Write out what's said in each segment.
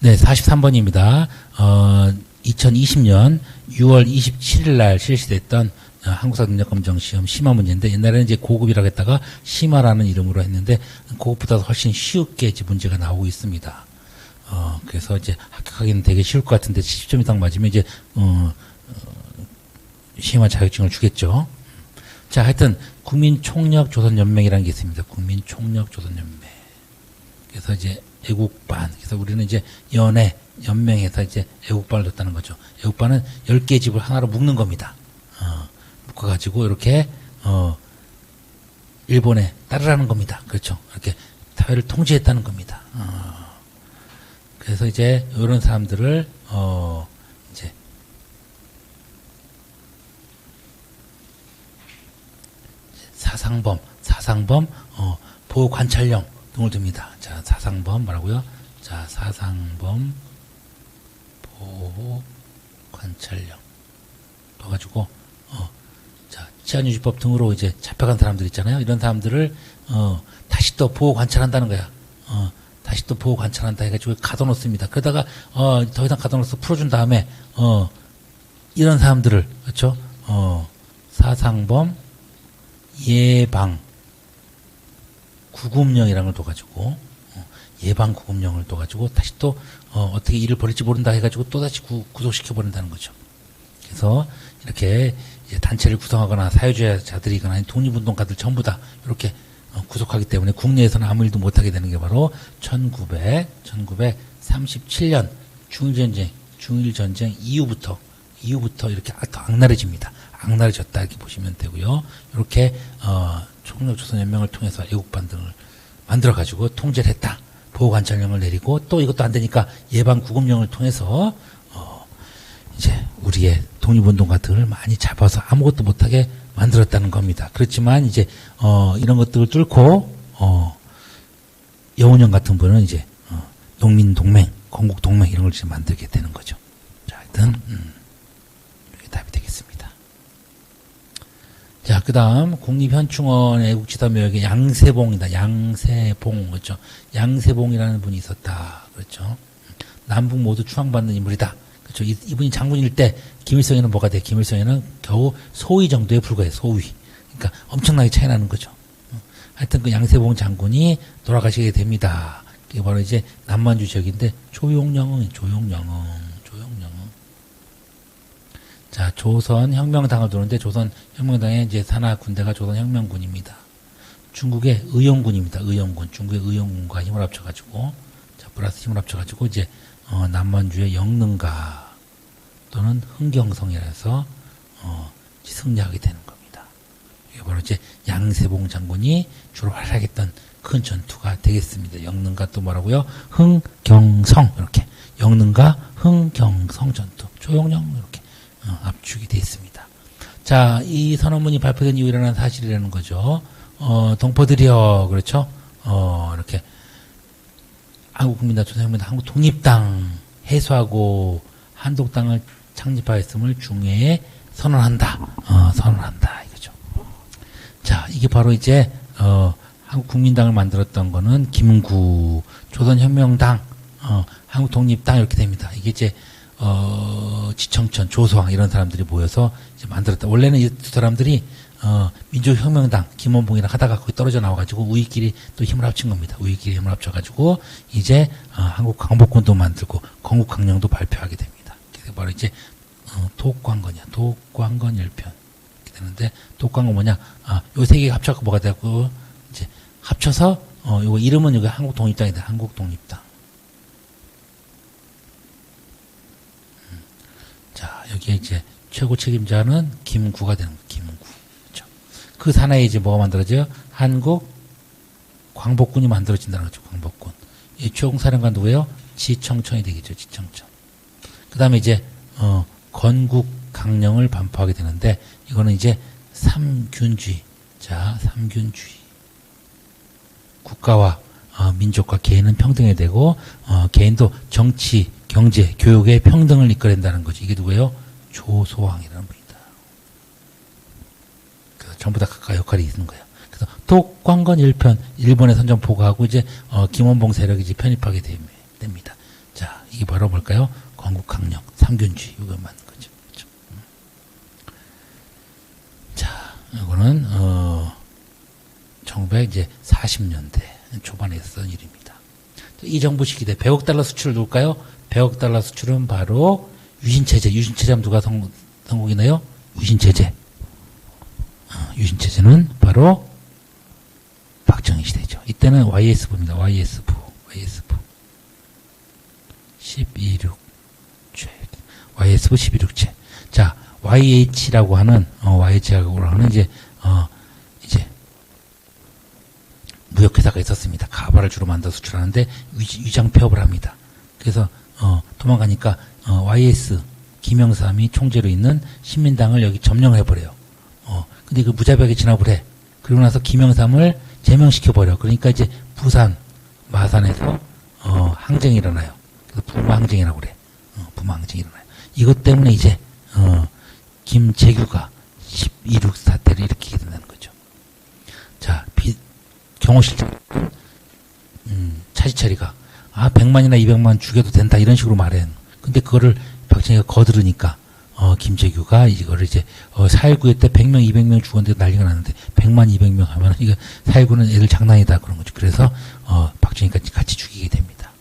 네, 43번입니다. 어, 2020년 6월 27일 날 실시됐던 어, 한국사 능력검정 시험 심화 문제인데 옛날에는 이제 고급이라고 했다가 심화라는 이름으로 했는데 고급보다 훨씬 쉽게 이제 문제가 나오고 있습니다. 어, 그래서 이제 합격하기는 되게 쉬울 것 같은데 70점 이상 맞으면 이제 어, 어, 심화 자격증을 주겠죠. 자, 하여튼 국민총력조선연맹이라는 게 있습니다. 국민총력조선연맹. 그래서 이제 애국반. 그래서 우리는 이제 연애, 연맹에서 이제 애국반을 뒀다는 거죠. 애국반은 10개 집을 하나로 묶는 겁니다. 어, 묶어가지고 이렇게, 어, 일본에 따르라는 겁니다. 그렇죠. 이렇게 사회를 통제했다는 겁니다. 어, 그래서 이제 이런 사람들을, 어, 이제 사상범, 사상범, 어, 보호 관찰령 등을 둡니다. 자, 사상범 뭐라고요? 자, 사상범 보호 관찰령 넣어가지고 어, 자, 치안유지법 등으로 이제 잡혀간 사람들 있잖아요. 이런 사람들을 어, 다시 또 보호 관찰한다는 거야. 어, 다시 또 보호 관찰한다 해가지고 가둬놓습니다. 그러다가 어, 더 이상 가둬놓아서 풀어준 다음에 어, 이런 사람들을 그렇죠? 어, 사상범 예방 구금령이라는 걸 둬가지고 어, 예방 구금령을 둬가지고 다시 또 어, 떻게 일을 벌일지 모른다 해가지고 또 다시 구, 구속시켜 버린다는 거죠. 그래서 이렇게 단체를 구성하거나 사회주의자들이거나 독립운동가들 전부 다 이렇게 어, 구속하기 때문에 국내에서는 아무 일도 못하게 되는 게 바로 1900, 1937년 중일전쟁, 중일전쟁 이후부터 이후부터 이렇게 악- 더 악랄해집니다. 악랄해졌다 이렇게 보시면 되고요. 이렇게 어, 총력 조선연맹을 통해서 애국반 등을 만들어 가지고 통제를 했다. 보호관찰령을 내리고 또 이것도 안 되니까 예방 구금령을 통해서 어, 이제 우리의 독립운동가들을 많이 잡아서 아무것도 못하게 만들었다는 겁니다. 그렇지만 이제 어, 이런 것들을 뚫고 어, 여운형 같은 분은 이제 어, 농민 동맹, 건국 동맹 이런 걸 이제 만들게 되는 거죠. 자, 하여튼 음, 이게 답이 되겠습니다. 자, 그 다음, 국립현충원 애국지도묘역의 양세봉이다. 양세봉, 그렇죠. 양세봉이라는 분이 있었다. 그렇죠. 남북 모두 추앙받는 인물이다. 그렇죠. 이, 이분이 장군일 때, 김일성에는 뭐가 돼? 김일성에는 겨우 소위 정도에 불과해, 소위. 그러니까 엄청나게 차이 나는 거죠. 어. 하여튼 그 양세봉 장군이 돌아가시게 됩니다. 그게 바로 이제 남만주 지역인데, 조용영응, 조용영응. 자, 조선 혁명당을 도는데 조선 혁명당의 이제 산하 군대가 조선 혁명군입니다. 중국의 의용군입니다. 의용군. 중국의 의용군과 힘을 합쳐가지고, 자, 플러스 힘을 합쳐가지고 이제, 어, 남만주의 영능가 또는 흥경성이라서, 어, 승리하게 되는 겁니다. 이게 바로 이제 양세봉 장군이 주로 활약했던 큰 전투가 되겠습니다. 영능가 또 뭐라고요? 흥경성. 이렇게. 영능가 흥경성 전투. 조용영. 이렇게. 어, 압축이 되어 있습니다. 자, 이 선언문이 발표된 이후 일어난 사실이라는 거죠. 어, 동포들이여, 그렇죠? 어, 이렇게, 한국국민당, 조선혁명당, 한국 독립당 해소하고 한독당을 창립하였음을 중회에 선언한다. 어, 선언한다. 이거죠. 자, 이게 바로 이제, 어, 한국국민당을 만들었던 거는 김구, 조선혁명당, 어, 한국독립당 이렇게 됩니다. 이게 이제, 어, 지청천, 조소왕 이런 사람들이 모여서 이제 만들었다. 원래는 이 두 사람들이 어, 민주혁명당 김원봉이랑 하다가 거기 떨어져 나와가지고 우리끼리 또 힘을 합친 겁니다. 우리끼리 힘을 합쳐가지고 이제 어, 한국 광복군도 만들고 건국강령도 발표하게 됩니다. 그래서 바로 이제 어, 독광건이야. 독광건 일편 이렇게 되는데 독광건 뭐냐? 아, 요세 개가 합쳐서 뭐가 되고 이제 합쳐서 어, 요거 이름은 여기 한국독립당이다. 한국독립당. 자, 여기에 이제 최고 책임자는 김구가 되는 거예요. 김구. 그렇죠. 그 산하에 이제 뭐가 만들어져요? 한국 광복군이 만들어진다는 거죠. 광복군. 이 최공사령관 누구예요? 지청천이 되겠죠. 지청천. 그 다음에 이제 어, 건국 강령을 반포하게 되는데 이거는 이제 삼균주의. 자, 삼균주의. 국가와 어, 민족과 개인은 평등해야 되고 어, 개인도 정치, 경제, 교육의 평등을 이끌어낸다는 거지. 이게 누구예요? 조소왕이라는 분이다. 그래서 전부 다 각각 역할이 있는 거예요. 그래서 독광건 1편 일본에 선전 포고하고 이제 어, 김원봉 세력이 이제 편입하게 됨- 됩니다. 자, 이 이게 바로 뭘까요? 건국학력, 삼균주의 이거 맞는 거죠. 그렇죠? 음. 자, 이거는 어 1940년대 초반에 있었던 일입니다. 이 정부 시기 때 100억 달러 수출을 누굴까요? 100억 달러 수출은 바로 유신체제. 유신체제 하면 누가 성, 성공이나요? 유신체제. 어, 유신체제는 바로 박정희 시대죠. 이때는 YS부입니다. YS부. YS부. 126 죄. YS부 126죄. 자, YH라고 하는, 어, YH라고 하는 이제, 어, 이제, 무역회사가 있었습니다. 가발을 주로 만들어 수출하는데 위, 장 폐업을 합니다. 그래서 어, 도망가니까 어, YS 김영삼이 총재로 있는 신민당을 여기 점령해 버려요. 어, 근데 그 무자비하게 진압을 해. 그리고 나서 김영삼을 제명시켜 버려. 그러니까 이제 부산 마산에서 어, 항쟁이 일어나요. 그래서 부마 항쟁이라고 그래. 어, 부마 항쟁이 일어나요. 이것 때문에 이제 어, 김재규가 12.6 사태를 일으키게 된다는 거죠. 자, 비, 경호실장, 음, 차지철이가, 아, 100만이나 200만 죽여도 된다, 이런 식으로 말해. 근데 그거를 박정희가 거들으니까, 어, 김재규가 이거를 이제, 어, 4.19때 100명, 200명 죽었는데 난리가 났는데, 100만, 200명 하면, 이거, 4.19는 애들 장난이다, 그런 거죠. 그래서, 어, 박정희가 같이 죽이게 됩니다.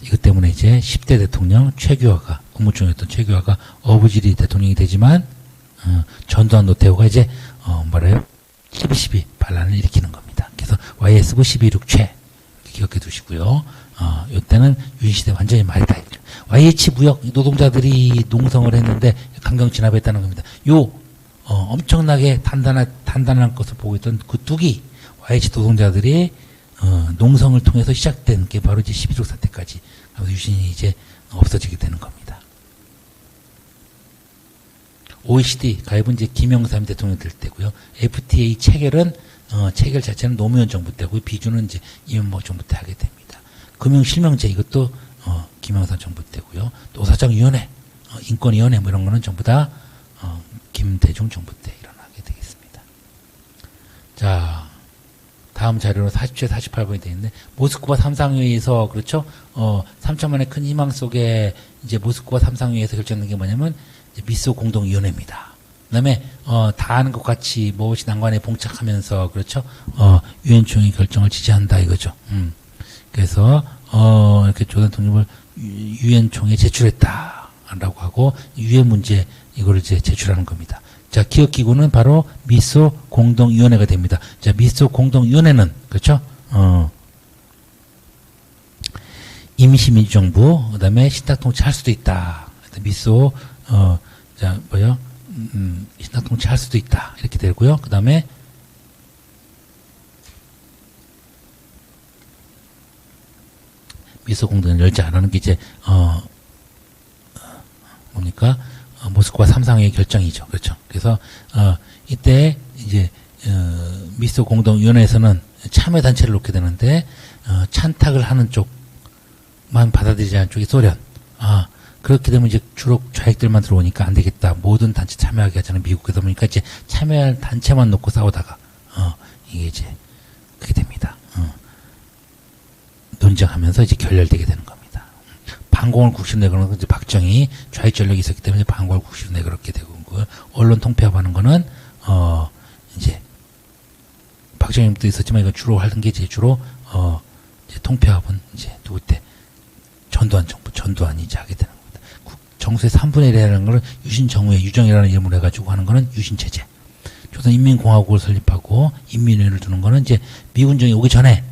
이것 때문에 이제 10대 대통령 최규하가, 국무총리였던 최규하가 어부지리 대통령이 되지만, 어, 전두환 노태우가 이제, 어, 뭐래요? 12.12 반란을 일으키는 겁니다. 그래서 YS부 12.6 최 기억해 두시고요. 어, 이때는 유신시대 완전히 말이 다 했죠. YH 무역 노동자들이 농성을 했는데 강경 진압했다는 겁니다. 요 어, 엄청나게 단단한 단단한 것을 보고 있던 그 뚝이 YH 노동자들이 어, 농성을 통해서 시작된 게 바로 이제 11.6 사태까지 유신이 이제 없어지게 되는 겁니다. OECD 가입은 이제 김영삼 대통령 될 때고요. FTA 체결은 어, 체결 자체는 노무현 정부 때고 비준은 이제 이명박 정부 때 하게 됩니다. 금융 실명제 이것도 어, 김영삼 정부 때고요. 노사정위원회, 어, 인권위원회 뭐 이런 거는 전부 다 어, 김대중 정부 때 일어나게 되겠습니다. 자, 다음 자료로 40째 48번이 되어 있는데 모스크바 삼상회의에서 그렇죠? 어, 3천만의 큰 희망 속에 이제 모스크바 삼상회의에서 결정된 게 뭐냐면 미소 공동위원회입니다. 그다음에 어, 다 아는 것 같이 무엇이 난관에 봉착하면서 그렇죠. 어, 유엔 총회 결정을 지지한다 이거죠. 음. 그래서 어, 이렇게 조선 독립을 유엔 총회에 제출했다라고 하고 유엔 문제 이거를 이제 제출하는 겁니다. 자, 기업 기구는 바로 미소 공동 위원회가 됩니다. 자, 미소 공동 위원회는 그렇죠. 어, 임시민주정부 그다음에 신탁통치 할 수도 있다. 미소 어, 자, 뭐요? 음, 신탁통치 할 수도 있다. 이렇게 되고요. 그 다음에, 미소공동을 열지 않는 게 이제, 어, 뭡니까? 어, 모스크바 삼상회의 결정이죠. 그렇죠. 그래서, 어, 이때 이제, 어, 미소공동위원회에서는 참여 단체를 놓게 되는데, 어, 찬탁을 하는 쪽만 받아들이지 않는 쪽이 소련. 아, 그렇게 되면 이제 주로 좌익들만 들어오니까 안 되겠다. 모든 단체 참여하게 하자는 미국에서 보니까 이제 참여할 단체만 놓고 싸우다가, 어, 이게 이제, 그게 됩니다. 어. 논쟁하면서 이제 결렬되게 되는 겁니다. 반공을 국심내거는 이제 박정희 좌익 전력이 있었기 때문에 반공을 국심내 그렇게 되고, 그 언론 통폐합하는 거는, 어, 이제, 박정희도 있었지만 이건 주로 하는 게 이제 주로, 어, 이제 통폐합은 이제 누구 때, 전두환 정부, 전두환이 이제 하게 되는 정수의 3분의 1이라는 것을 유신정우의 유정이라는 이름으로 해가지고 하는 거는 유신체제. 조선인민공화국을 설립하고 인민회를 두는 거는 이제 미군정이 오기 전에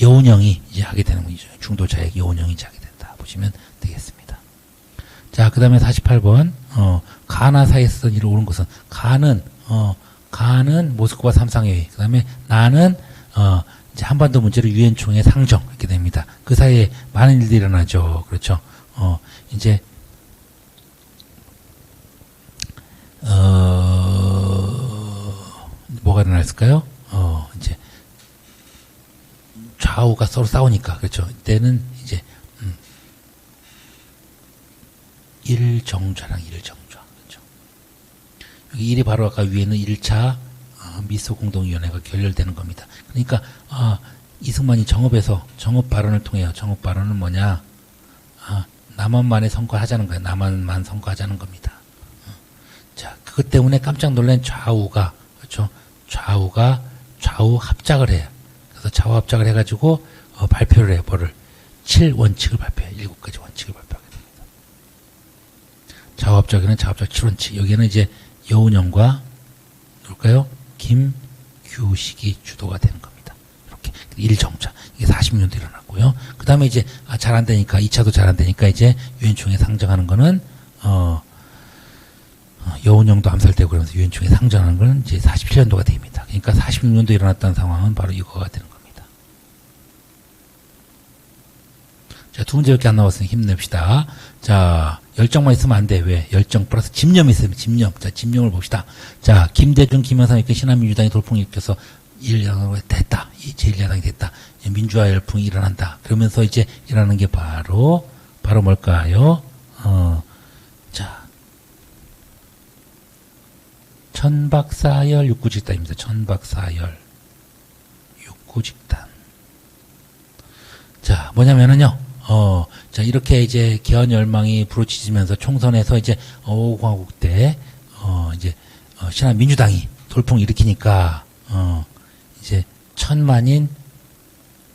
여운형이 이제 하게 되는 거죠. 중도자액 여운형이 하게 된다. 보시면 되겠습니다. 자, 그 다음에 48번, 어, 가나 사이에서 일을 오는 것은, 가는, 어, 가는 모스크바 삼상회의, 그 다음에 나는, 어, 이제 한반도 문제로 유엔 총회 상정, 이렇게 됩니다. 그 사이에 많은 일들이 일어나죠. 그렇죠. 어, 이제 어, 뭐가 일어났을까요? 어, 이제, 좌우가 서로 싸우니까, 그렇죠. 이때는 이제, 음, 일정좌랑 일정좌, 그렇죠. 여기 일이 바로 아까 위에는 1차 어, 미소 공동위원회가 결렬되는 겁니다. 그러니까, 아, 이승만이 정업에서, 정업 발언을 통해요. 정업 발언은 뭐냐? 아, 남한만에 선거 하자는 거예요. 남한만 선거 하자는 겁니다. 그것 때문에 깜짝 놀란 좌우가 그렇죠. 좌우가 좌우 합작을 해요. 그래서 좌우 합작을 해가지고 어, 발표를 해요. 뭐를 7 원칙을 발표해요. 7가지 원칙을 발표하게 됩니다. 좌우 합작에는 좌우 합작 7 원칙. 여기는 이제 여운형과 누굴까요? 김규식이 주도가 되는 겁니다. 이렇게 1정차 이게 46년도 일어났고요. 그 다음에 이제 아, 잘 안 되니까 2차도 잘 안 되니까 이제 유엔총회 상정하는 거는 어, 어, 여운형도 암살되고 그러면서 유엔총회 상정하는 거는 이제 47년도가 됩니다. 그러니까 46년도 일어났다는 상황은 바로 이거가 되는 겁니다. 자, 두 문제밖에 안 나왔으니 힘냅시다. 자, 열정만 있으면 안 돼. 왜? 열정 플러스 집념이 있으면 집념. 자, 집념을 봅시다. 자, 김대중, 김영삼 이끌 신한민주당이 돌풍을 일으켜서 일야당으로 됐다. 이 제1야당이 됐다. 이 민주화 열풍이 일어난다. 그러면서 이제 일어나는 게 바로, 바로 뭘까요? 어, 자. 천박사열 육구직단입니다. 천박사열 육구직단. 자, 뭐냐면은요, 어, 자, 이렇게 이제 개헌 열망이 부르짖으면서 총선에서 이제 어공화국 때, 어, 이제, 어, 신한 민주당이 돌풍 일으키니까, 어, 이제 천만인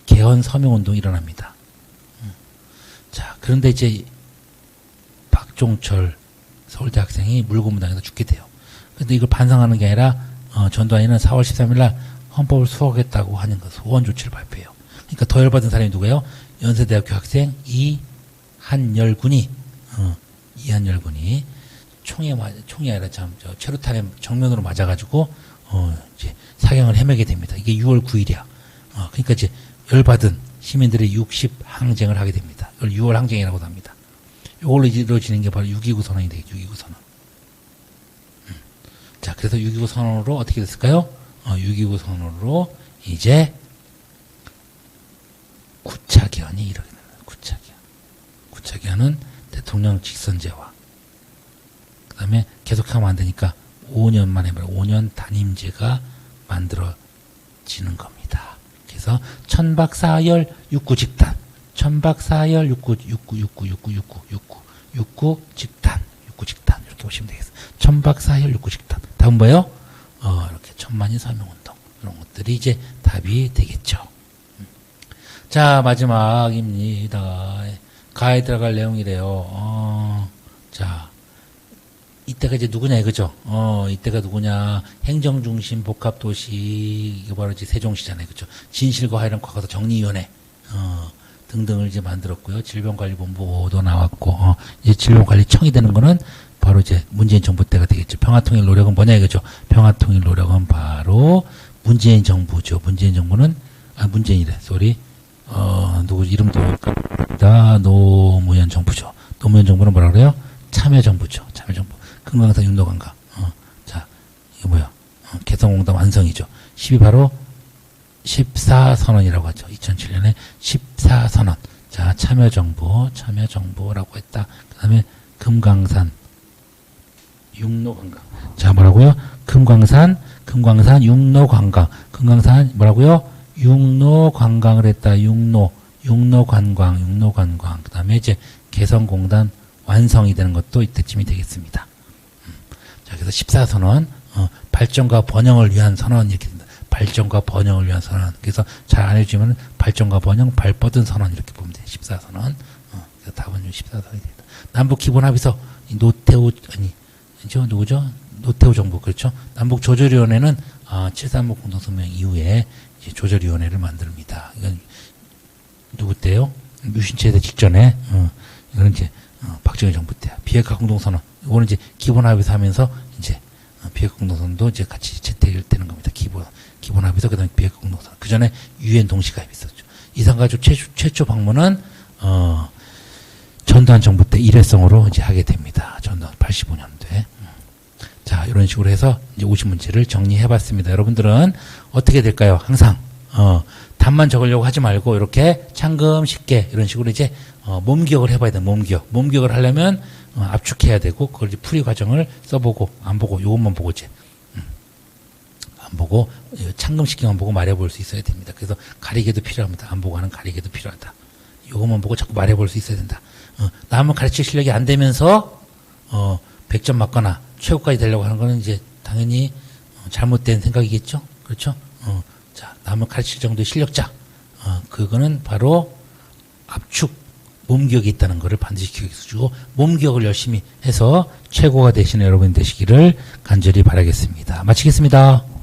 개헌 서명 운동이 일어납니다. 음. 자, 그런데 이제 박종철 서울대 학생이 물고문당에서 죽게 돼요. 근데 이걸 반성하는 게 아니라, 어, 전두환이는 4월 13일 날 헌법을 수호하겠다고 하는 그 소원 조치를 발표해요. 그러니까 더 열받은 사람이 누구예요? 연세대학교 학생 이한열 군이 어, 이한열 군이 총에 맞 총이 아니라 참저 최루탄에 정면으로 맞아가지고 어 이제 사경을 헤매게 됩니다. 이게 6월 9일이야. 어 그러니까 이제 열받은 시민들이 60 항쟁을 하게 됩니다. 이걸 6월 항쟁이라고도 합니다. 이걸로 이루어지는 게 바로 6.29 선언이 되겠죠. 6.29 선언. 그래서 6.29 선언으로 어떻게 됐을까요? 어, 6.29 선언으로 이제 구차기한이 이르게 됩니다. 구차기한. 구차기한은 대통령 직선제와 그 다음에 계속하면 안 되니까 5년 만에 5년 단임제가 만들어지는 겁니다. 그래서 천박사열 육구직단 천박사열 육구 육구 육구 육구 육구 육구 육구 직단 육구 직단 이렇게 보시면 되겠어요. 천박사열 육구 직단 다음 뭐예요? 어, 이렇게 천만인 서명운동 이런 것들이 이제 답이 되겠죠. 자, 마지막입니다. 가에 들어갈 내용이래요. 어, 자, 이때가 이제 누구냐 이거죠. 어, 이때가 누구냐. 행정 중심 복합 도시, 이거 바로 이제 세종시잖아요. 그죠. 진실과 화이랑 과거사 정리위원회, 어, 등등을 이제 만들었고요. 질병관리본부도 나왔고, 어, 이제 질병관리청이 되는 거는 바로 이제 문재인 정부 때가 되겠죠. 평화통일 노력은 뭐냐 이거죠. 평화통일 노력은 바로 문재인 정부죠. 문재인 정부는, 아, 문재인이래. 쏘리. 어, 누구 이름도 다 노무현 정부죠. 노무현 정부는 뭐라 그래요? 참여 정부죠. 참여 정부. 금강산 윤도 관광. 어, 자, 이거 뭐야? 어, 개성공단 완성이죠. 10이 바로 14선언이라고 하죠. 2007년에 14선언. 자, 참여정부, 참여정부라고 했다. 그 다음에 금강산, 육로관광. 자, 뭐라고요? 금강산, 금강산, 육로관광. 금강산, 뭐라고요? 육로 관광을 했다. 육로, 육로 관광, 육로 관광. 그 다음에 이제 개성공단 완성이 되는 것도 이때쯤이 되겠습니다. 음. 자, 그래서 14선언, 어, 발전과 번영을 위한 선언 이렇게. 발전과 번영을 위한 선언. 그래서 잘 안 해주면 발전과 번영, 발뻗은 선언 이렇게 보면 돼요. 14선언. 어, 그래서 답은 14선언이 됩니다. 남북 기본 합의서, 노태우, 아니, 저 누구죠? 노태우 정부, 그렇죠? 남북 조절위원회는 아, 735 공동성명 이후에 조절위원회를 만듭니다. 이건 누구 때요? 유신체제 직전에 어, 이거는 이제 어, 박정희 정부 때 비핵화 공동선언 이거는 이제 기본 합의서 하면서 이제 어, 비핵화 공동선언도 이제 같이 채택되는 겁니다. 기본 기본 합의서 그다음에 비핵화 공동선언 그 전에 유엔 동시가입 있었죠. 이산가족 최초, 최초 방문은 어, 전두환 정부 때 일회성으로 이제 하게 됩니다. 전두환 85년도에. 자, 이런 식으로 해서 이제 50문제를 정리해 봤습니다. 여러분들은 어떻게 될까요? 항상, 어, 답만 적으려고 하지 말고, 이렇게 창금 쉽게, 이런 식으로 이제, 어, 몸 기억을 해봐야 돼, 몸 기억. 몸 기억을 하려면, 어, 압축해야 되고, 그걸 이제 풀이 과정을 써보고, 안 보고, 요것만 보고 이제, 음, 안 보고, 창금 쉽게만 보고 말해볼 수 있어야 됩니다. 그래서 가리개도 필요합니다. 안 보고 하는 가리개도 필요하다. 요것만 보고 자꾸 말해볼 수 있어야 된다. 어, 남을 가르칠 실력이 안 되면서 어, 100점 맞거나 최고까지 되려고 하는 거는 이제 당연히 어, 잘못된 생각이겠죠. 그렇죠? 어, 자, 남을 가르칠 정도의 실력자. 어, 그거는 바로 압축 몸기억이 있다는 것을 반드시 기억해 주고 몸기억을 열심히 해서 최고가 되시는 여러분 되시기를 간절히 바라겠습니다. 마치겠습니다.